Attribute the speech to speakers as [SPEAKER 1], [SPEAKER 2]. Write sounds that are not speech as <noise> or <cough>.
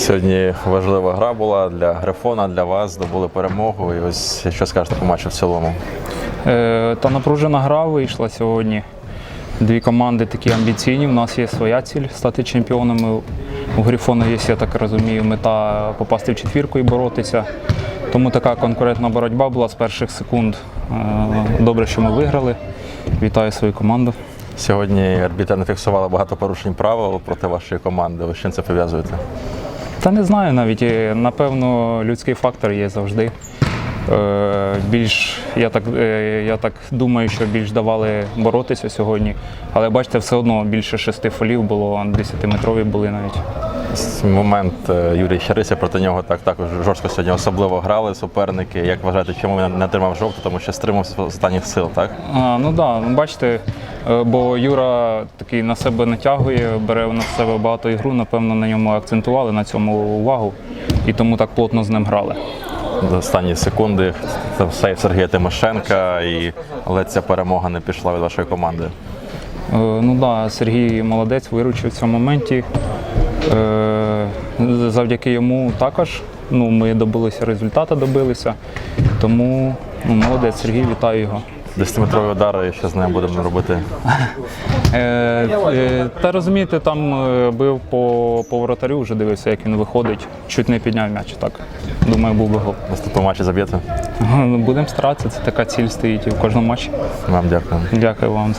[SPEAKER 1] Сьогодні важлива гра була для Грифона, для вас, здобули перемогу. І ось що скажете по матчу в цілому?
[SPEAKER 2] Е, Та напружена гра вийшла сьогодні. Дві команди такі амбіційні. У нас є своя ціль стати чемпіонами. У Грифона є, я так розумію, мета попасти в четвірку і боротися. Тому така конкурентна боротьба була з перших секунд. Е, Добре, що ми виграли. Вітаю свою команду.
[SPEAKER 1] Сьогодні арбітри не фіксували багато порушень правил проти вашої команди. Ви з чим це пов'язуєте?
[SPEAKER 2] Та не знаю навіть. е, Напевно, людський фактор є завжди. Е, Більш, я так, е, я так думаю, що більш давали боротися сьогодні. Але бачите, все одно більше шести фолів було, 10-метрові були навіть.
[SPEAKER 1] Момент е, Юрій Щерися проти нього так також жорстко сьогодні особливо грали суперники. Як вважаєте, чому він не отримав жовту? Тому що стримався з останніх сил, так?
[SPEAKER 2] А, ну так, да, ну, бачите, е, бо Юра такий на себе натягує, бере на себе багато ігру, напевно, на ньому акцентували на цьому увагу. І тому так плотно з ним грали.
[SPEAKER 1] До останні секунди це сейв Сергія Тимошенка, і але ця перемога не пішла від вашої команди.
[SPEAKER 2] Е, Ну да, Сергій молодець, виручив в цьому моменті. Е, Завдяки йому також ну, ми добилися результату, добилися. Тому ну, молодець Сергій, вітаю його.
[SPEAKER 1] Десятиметрові удари, що з ним будемо робити? <laughs>
[SPEAKER 2] Е, е, Та розумієте, там бив по, по воротарю, вже дивився, як він виходить. Чуть не підняв м'яч. Так. Думаю, був би гол.
[SPEAKER 1] Наступного матчі заб'єте? <laughs>
[SPEAKER 2] Будемо старатися, це така ціль стоїть і в кожному матчі.
[SPEAKER 1] Вам дякую.
[SPEAKER 2] Дякую вам.